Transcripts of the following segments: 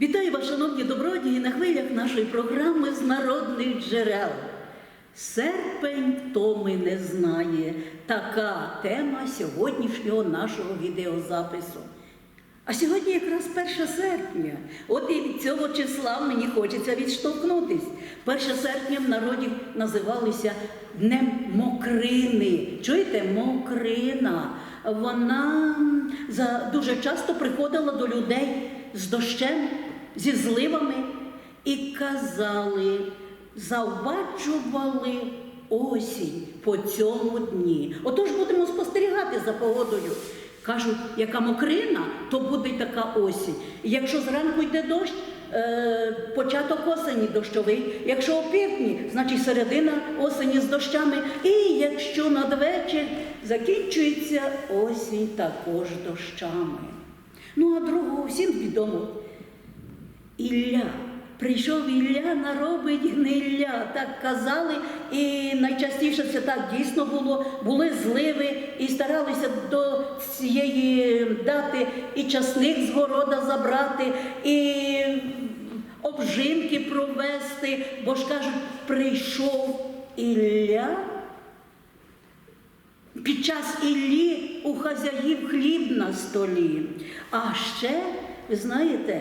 Вітаю вас, шановні добродії, на хвилях нашої програми з народних джерел. Серпень втоми не знає. Така тема сьогоднішнього нашого відеозапису. А сьогодні якраз 1 серпня. От і від цього числа мені хочеться відштовхнутись. 1 серпня в народі називалися Днем Мокрини. Чуєте, Мокрина. Вона дуже часто приходила до людей з дощем, зі зливами і казали, завбачували осінь по цьому дні. Отож будемо спостерігати за погодою. Кажуть, яка мокрина, то буде така осінь. Якщо зранку йде дощ, е, початок осені дощовий. Якщо опівдні, значить середина осені з дощами. І якщо надвечір закінчується осінь також дощами. Ну а другого всім відомо. Ілля. Прийшов Ілля, наробить гнилля, так казали, і найчастіше це так дійсно було. Були зливи і старалися до цієї дати і часник з города забрати, і обжинки провести, бо ж кажуть, прийшов Ілля. Під час Іллі у хазяїв хліб на столі. А ще, ви знаєте,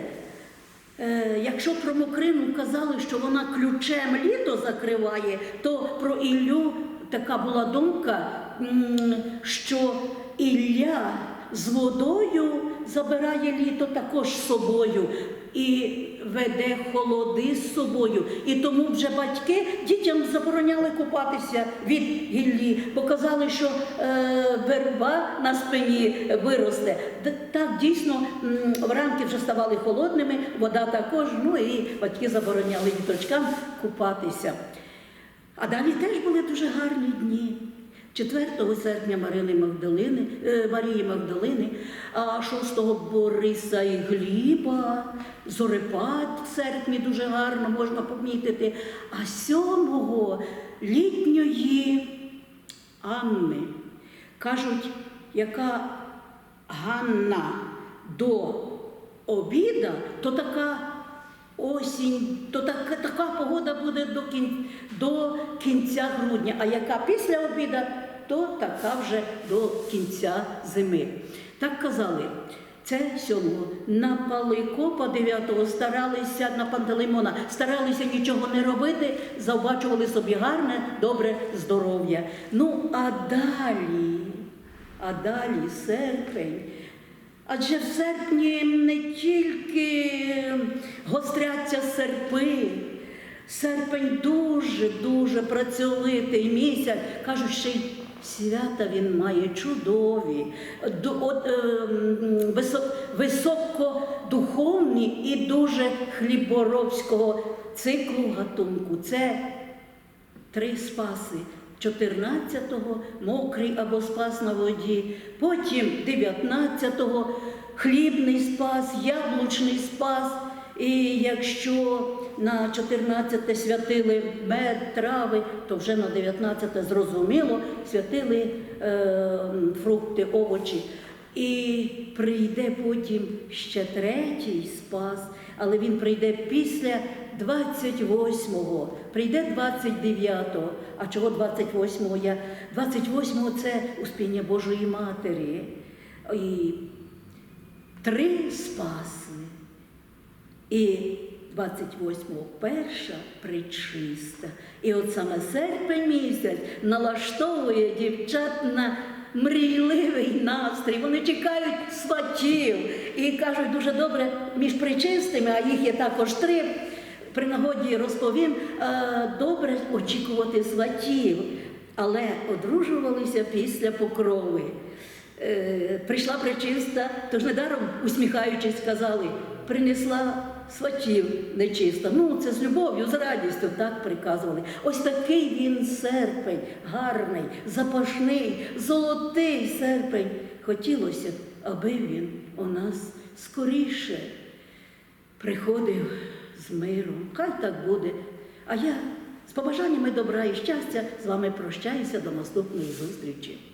Е, Якщо про Мокрину казали, що вона ключем літо закриває, то про Іллю така була думка, що Ілля з водою забирає літо також з собою і веде холоди з собою. І тому вже батьки дітям забороняли купатися від гіллі, бо казали, що е, верба на спині виросте. Так дійсно вранки вже ставали холодними, вода також, ну і батьки забороняли діточкам купатися. А далі теж були дуже гарні дні. 4 серпня Марини Магдалини, е, Марії Магдалини, а 6 Бориса і Гліба, Зорепад в серпні дуже гарно можна помітити. А 7 літньої Анни. Кажуть, яка Ганна до обіда, то така осінь, то така, така погода буде до, кін, до кінця грудня, а яка після обіда, то така вже до кінця зими. Так казали. Це сьомого. На Паликопа 9-го старалися на Пантелеймона, старалися нічого не робити, завбачували собі гарне, добре здоров'я. Ну, а далі, а далі серпень. Адже в серпні не тільки гостряться серпи, серпень дуже-дуже працьовитий місяць. Кажуть, ще й свята він має чудові, е, високодуховні і дуже хліборобського циклу гатунку. Це три спаси. 14-го мокрий або спас на воді, потім 19-го хлібний спас, яблучний спас. І якщо на 14 святили мед, трави, то вже на 19 зрозуміло святили е, фрукти, овочі. І прийде потім ще третій спас, але він прийде після 28-го, прийде 29-го. А чого 28-го? Я 28-го це успіння Божої Матері. І три спаси. І 28-го перша причиста. І от саме серпень місяць налаштовує дівчат на мрійливий настрій. Вони чекають сватів і кажуть дуже добре між причистими, а їх є також три. При нагоді розповім, е, добре очікувати сватів, але одружувалися після покрови. Е, Прийшла причиста, тож недаром усміхаючись, сказали, принесла сватів нечиста. Ну, це з любов'ю, з радістю так приказували. Ось такий він серпень, гарний, запашний, золотий серпень. Хотілося б, аби він у нас скоріше приходив з миром. Хай так буде. А я з побажаннями добра і щастя з вами прощаюся до наступної зустрічі.